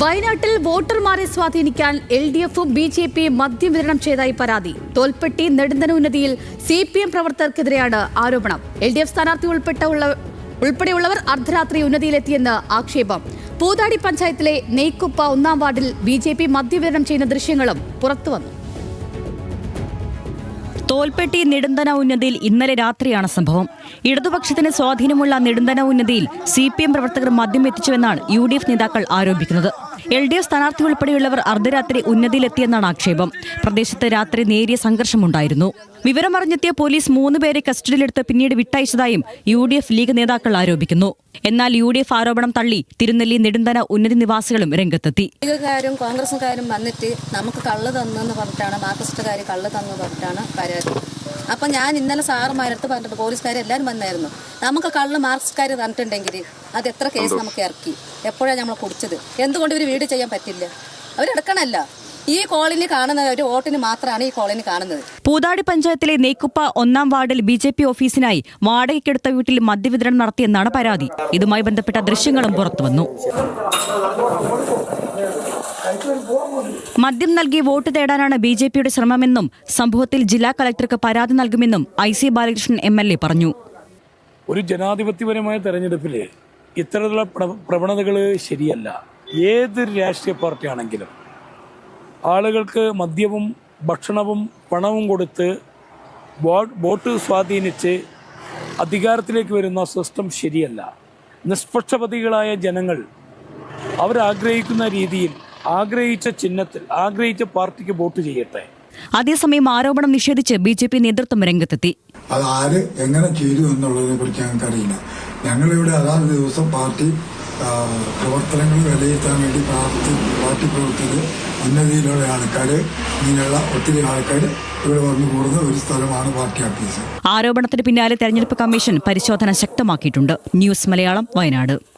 വയനാട്ടിൽ വോട്ടർമാരെ സ്വാധീനിക്കാൻ എൽ ഡി എഫും ബി ജെ പിയും മദ്യം വിതരണം ചെയ്തതായി പരാതി. തോൽപ്പെട്ടി നെടുന്തനുന്നതിയിൽ സി പി എം പ്രവർത്തകർക്കെതിരെയാണ് ആരോപണം. എൽ ഡി എഫ് സ്ഥാനാർത്ഥി ഉൾപ്പെടെയുള്ളവർ അർദ്ധരാത്രി ഉന്നതിയിലെത്തിയെന്ന് ആക്ഷേപം. പൂതാടി പഞ്ചായത്തിലെ നെയ്ക്കുപ്പ ഒന്നാം വാർഡിൽ ബി ജെ പി മദ്യവിതരണം ചെയ്യുന്ന ദൃശ്യങ്ങളും പുറത്തുവന്നു. തോൽപ്പെട്ടി നെടുന്തന ഉന്നതിയിൽ ഇന്നലെ രാത്രിയാണ് സംഭവം. ഇടതുപക്ഷത്തിന് സ്വാധീനമുള്ള നെടുന്തന ഉന്നതിയിൽ സി പി എം പ്രവർത്തകർ മദ്യം എത്തിച്ചുവെന്നാണ് യു ഡി എഫ് നേതാക്കൾ ആരോപിക്കുന്നത്. എൽ ഡി എഫ് സ്ഥാനാർത്ഥി ഉൾപ്പെടെയുള്ളവർ അർദ്ധരാത്രി ഉന്നതിയിലെത്തിയെന്നാണ് ആക്ഷേപം. പ്രദേശത്ത് രാത്രി നേരിയ സംഘർഷമുണ്ടായിരുന്നു. വിവരമറിഞ്ഞെത്തിയ പോലീസ് മൂന്ന് പേരെ കസ്റ്റഡിയിലെടുത്ത് പിന്നീട് വിട്ടയച്ചതായും യു ഡി എഫ് ലീഗ് നേതാക്കൾ ആരോപിക്കുന്നു. എന്നാൽ യു ഡി എഫ് ആരോപണം തള്ളി തിരുനെല്ലി നെടുന്തന ഉന്നതി നിവാസികളും രംഗത്തെത്തി. ലീഗുകാരും കോൺഗ്രസുകാരും വന്നിട്ട് നമുക്ക് കള്ള് തന്നെന്ന് പറഞ്ഞിട്ടാണ് മാർക്സിസ്റ്റുകാർ കള്ള് തന്നു പറഞ്ഞിട്ടാണ് പരാതി അപ്പം ഞാൻ ഇന്നലെ സാറുമാരടുത്ത് പറഞ്ഞിട്ട് പോലീസുകാർ എല്ലാവരും വന്നായിരുന്നു. നമുക്ക് കള്ള് മാർക്സ്കാർ തന്നിട്ടുണ്ടെങ്കിൽ അത് എത്ര കേസ് നമുക്ക് ഇറക്കി? എപ്പോഴാണ് നമ്മൾ കുടിച്ചത്? എന്തുകൊണ്ട് ഇവർ വീട് ചെയ്യാൻ പറ്റില്ല? അവരെടുക്കണമല്ല ഈ കോളനി കാണുന്നത് ഒരു വോട്ടിന് മാത്രമാണ് ഈ കോളനി കാണുന്നത്. പൂതാടി പഞ്ചായത്തിലെ നെയ്ക്കുപ്പ ഒന്നാം വാർഡിൽ ബി ജെ പി ഓഫീസിനായി വാടകയ്ക്കെടുത്ത വീട്ടിൽ മദ്യവിതരണം നടത്തിയെന്നാണ് പരാതി. ഇതുമായി ബന്ധപ്പെട്ട ദൃശ്യങ്ങളും പുറത്തുവന്നു മദ്യം നൽകി വോട്ട് തേടാനാണ് ബി ജെ പിയുടെ ശ്രമമെന്നും സംഭവത്തിൽ ജില്ലാ കളക്ടർക്ക് പരാതി നൽകുമെന്നും I C Balakrishnan M L A പറഞ്ഞു. ഒരു ജനാധിപത്യപരമായ തെരഞ്ഞെടുപ്പിൽ ഇത്തരത്തിലുള്ള പ്രവണതകൾ ശരിയല്ല. ഏത് രാഷ്ട്രീയ പാർട്ടിയാണെങ്കിലും ആളുകൾക്ക് മദ്യവും ഭക്ഷണവും പണവും കൊടുത്ത് വോട്ട് സ്വാധീനിച്ച് അധികാരത്തിലേക്ക് വരുന്ന സിസ്റ്റം ശരിയല്ല. നിഷ്പക്ഷപതികളായ ജനങ്ങൾ അവരാഗ്രഹിക്കുന്ന രീതിയിൽ ആഗ്രഹിച്ച ചിഹ്നത്തിൽ ആഗ്രഹിച്ച പാർട്ടിക്ക് വോട്ട് ചെയ്യട്ടെ. അതേസമയം ആരോപണം നിഷേധിച്ച് ബി ജെ പി നേതൃത്വം രംഗത്തെത്തി. അത് ആര് എങ്ങനെ ചെയ്തു എന്നുള്ളതിനെ കുറിച്ച് ഞങ്ങൾക്കറിയില്ല. ഞങ്ങളിവിടെ അതാത് ദിവസം പാർട്ടി പ്രവർത്തനങ്ങൾ വിലയിരുത്താൻ വേണ്ടി പാർട്ടി പാർട്ടി പ്രവർത്തകർ ഉന്നതിയിലുള്ള ആൾക്കാർ ഇങ്ങനെയുള്ള ഒത്തിരി ആൾക്കാർ ഇവിടെ വന്നു കൂടുന്ന ഒരു സ്ഥലമാണ് പാർട്ടി ആരോപണത്തിന് പിന്നാലെ തെരഞ്ഞെടുപ്പ് കമ്മീഷൻ പരിശോധന ശക്തമാക്കിയിട്ടുണ്ട്. ന്യൂസ് മലയാളം വയനാട്.